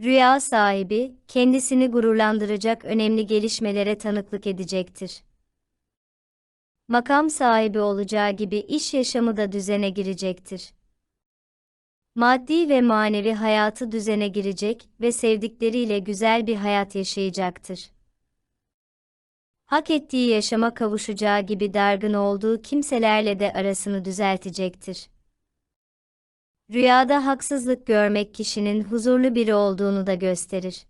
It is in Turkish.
Rüya sahibi, kendisini gururlandıracak önemli gelişmelere tanıklık edecektir. Makam sahibi olacağı gibi iş yaşamı da düzene girecektir. Maddi ve manevi hayatı düzene girecek ve sevdikleriyle güzel bir hayat yaşayacaktır. Hak ettiği yaşama kavuşacağı gibi dargın olduğu kimselerle de arasını düzeltecektir. Rüyada haksızlık görmek kişinin huzurlu biri olduğunu da gösterir.